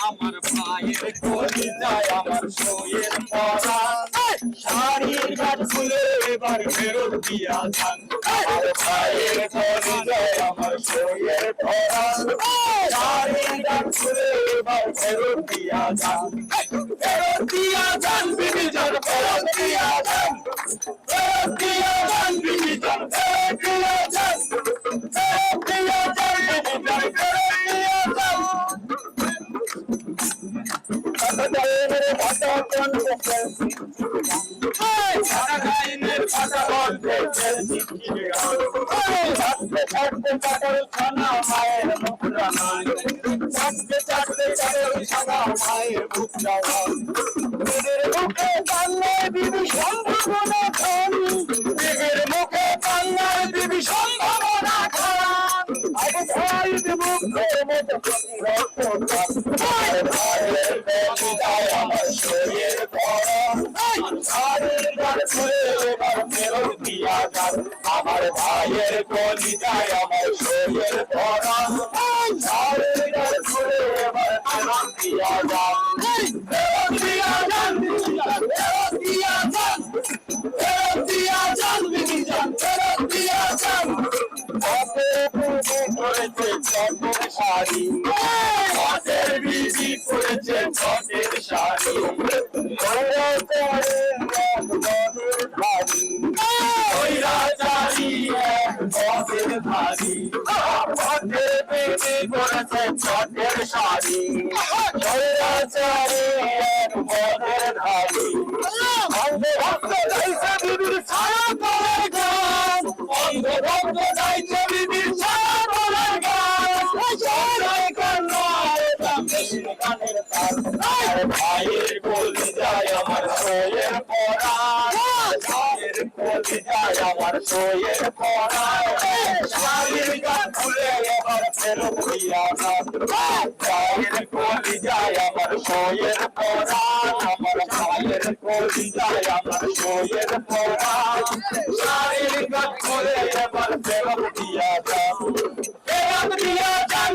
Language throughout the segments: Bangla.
আমার ভাইয়ের কলি যায় আমার সইয়ের পরা শাড়ির ঘাট খুলে এবার ফেরত দিয়া যান। আমার ভাইয়ের কলি যায় আমার সইয়ের পরা শাড়ির ঘাট খুলে এবার ফেরত দিয়া যান। ফেরত দিয়া যান বিবি যান। ফেরত দিয়া যান। মুখে কান্নায় দিবি সম্ভাবনা খান মুখে কান্নায় দিবি সম্ভাবনা খান আগে মতো আমার ভাইয়ের কলিজায় আমার শরীর পড়া গান খুলে এবার ফেরত দিয়া যান ফেরত দিয়া যান ফেরত দিয়া যান ফেরত দিয়া যান বিবি যান ফেরত দিয়া যান হাতের বিবি করেছে চটের শাড়ি হাতের বিবি করেছে চটের শাড়ি করেছে চটের শাড়ি পথের ধারী বিবির ছায়া গান অন্ধভক্ত গাইছে বিবির ছায়া তলার কৃষ্ণ গানের তাল ভাইয়ের গলি যায় আমার সোয়ের পরা খুলে এবার ফেরত দিয়া যান ভাইয়ের গলি যায় আমার সোয়ের পরা আমার ভাইয়ের গলি যায় আমার সোয়ের পরা শাড়ির গান খুলে এবার ফেরত দিয়া যান ফেরত দিয়া যান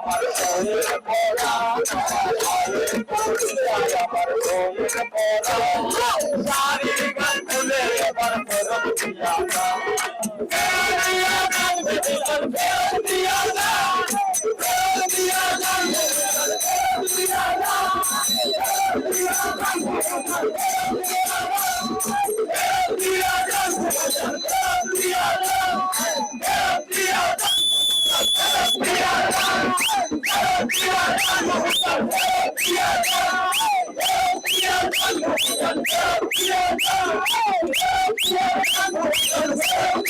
আমার বইয়ের পড়া আমার ভাইয়ের গলি যায় আমার বইয়ের পড়া শাড়ির গান খুলে এবার ফেরত দিয়া যান ফেরত দিয়া যান বেটি যান ফেরত দিয়া